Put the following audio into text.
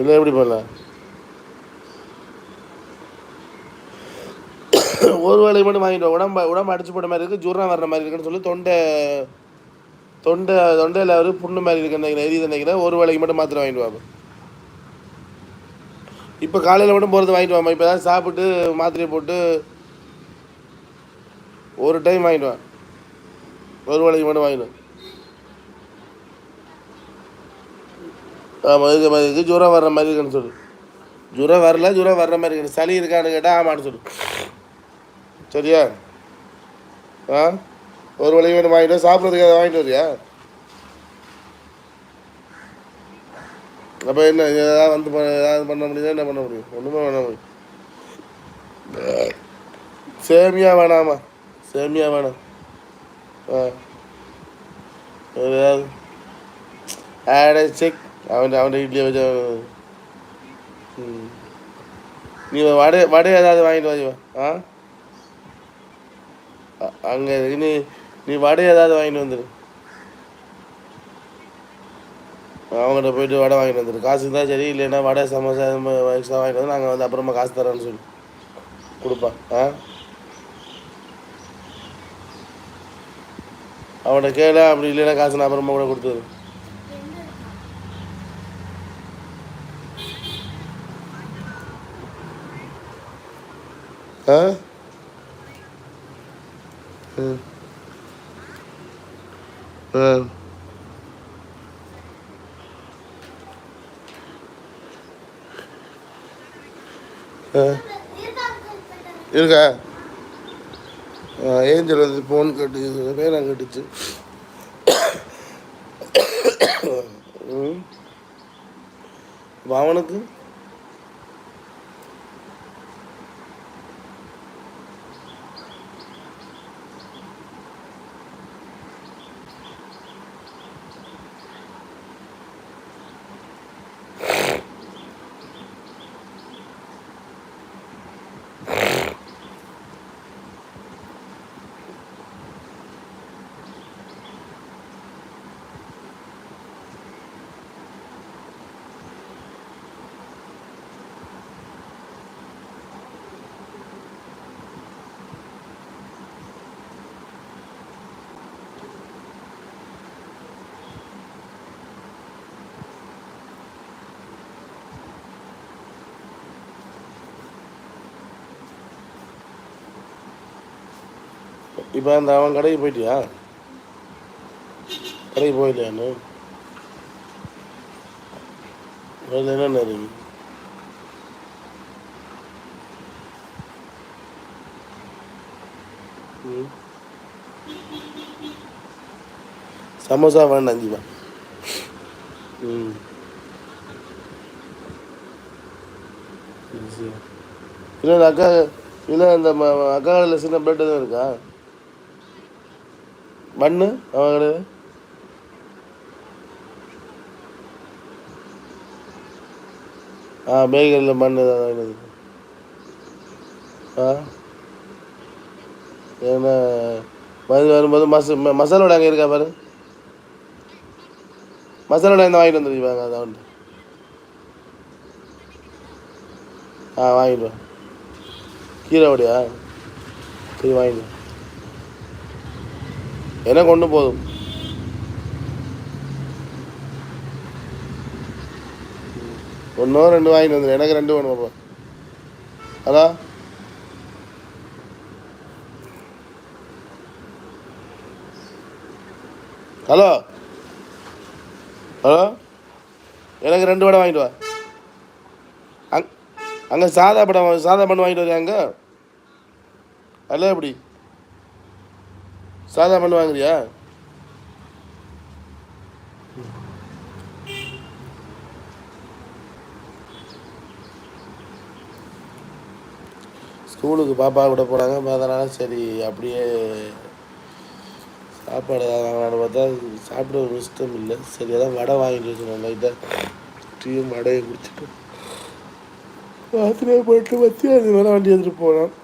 இல்லை எப்படி பண்ணலாம்? ஒரு வேளை மட்டும் வாங்கிட்டு வா. உடம்பு உடம்பு அடிச்சு போட்ட மாதிரி இருக்குது ஜுரம் வர்ற மாதிரி இருக்குன்னு சொல்லி தொண்டை தொண்டை தொண்டையில் ஒரு புண்ணு மாதிரி இருக்குன்னு நினைக்கிறேன் எரியுது நினைக்கிறேன். ஒரு வேளைக்கு மட்டும் மாத்திரை வாங்கிட்டு வாங்க இப்போ காலையில் மட்டும் போகிறது வாங்கிட்டு வாமா இப்போ தான் சாப்பிட்டு மாத்திரையை போட்டு ஒரு டைம் வாங்கிட்டு வா. ஒரு வேலைக்கு மட்டும் வாங்கிடுவேன் ஆமாம் இது மாதிரி இதுக்கு ஜுரம் வர்ற மாதிரி இருக்குன்னு சொல்லு. ஜுரம் வரல ஜுரம் வர்ற மாதிரி இருக்கு. சளி இருக்கான்னு கேட்டால் ஆமான்னு சொல்லு. சரியா? ஆ? ஒரு வழி வேணும் வாங்கிட்டு வா. சாப்பிட்றதுக்கு அதை வாங்கிட்டு வரியா? அப்போ என்ன ஏதாவது வந்து ஏதாவது பண்ண முடியுதா? என்ன பண்ண முடியும்? ஒன்றுமே பண்ண முடியும். சேமியா வேணாமா? சேமியா வேணாம். ஆ. ஏதாவது? ஆட செக் அவன் அவன் இட்லியை வச்சு ம். நீ வடை வடை ஏதாவது வாங்கிட்டு வா ஆ? அங்கே நீ நீ வடை ஏதாவது வாங்கிட்டு வந்துடு அவங்ககிட்ட போயிட்டு வடை வாங்கிட்டு வந்துடு காசு இருந்தால் சரி இல்லைன்னா வடை சமோசா எக்ஸ்ட்ரா வாங்கிட்டு வந்து நாங்கள் வந்து அப்புறமா காசு தரோன்னு சொல்லி. கொடுப்பா. ஆ? அவன்கிட்ட கேளு அப்படி இல்லைன்னா காசு நான் அப்புறமா கூட கொடுத்துரு ஆ? ம் ஆ. இருக்கா ஏஞ்சல் வந்து ஃபோன் கட்டு வேணா கட்டுச்சு. அவனுக்கு இப்போ அந்த அவன் கடைக்கு போயிட்டியா? கடைக்கு போயிலையா அதில் என்னென்ன இருக்கு? ம். சமோசா வேண்டாம் அஞ்சு ம். சரி, இல்லை அக்கா இல்லை இந்த அக்கா கடையில் சின்ன பிரெட் எதுவும் இருக்கா? மண்ணு அவன் ஆ பேக்கரியில் மண் தான் வாங்கிட்டு ஆ? ஏன்னா மது வரும்போது மச ம- மசாலா வடை அங்கே இருக்கா பாரு? மசாலா வடை இந்த வாங்கிட்டு வந்துருவாங்க அதை வந்து ஆ வாங்கிட்டு வா. கீரை வடையா? சரி வாங்கிட்டு வா எனக்கு ஒன்று போதும் ஒன்றோ ரெண்டு வாங்கிட்டு வந்துடு எனக்கு ரெண்டு வேணும் அப்போ ஹலோ ஹலோ ஹலோ எனக்கு ரெண்டு வடை வாங்கிட்டு வா அங் அங்கே சாதா படம் சாதா பண்ணு வாங்கிட்டு வரியா அங்கே அல்ல எப்படி சாதா பண்ணு வாங்குறியா? ஸ்கூலுக்கு பாப்பா விட போனாங்க. அதனால சரி அப்படியே சாப்பாடு வாங்கலான்னு பார்த்தா சாப்பிட ஒரு இஷ்டம் இல்லை. சரி அதான் வடை வாங்கிட்டு வச்சுருவோம் லைட்டாக டீயும் வடையை குடிச்சிட்டு. மாத்திரையை போட்டு வச்சு அது வேலை வண்டி எடுத்துகிட்டு போனோம்.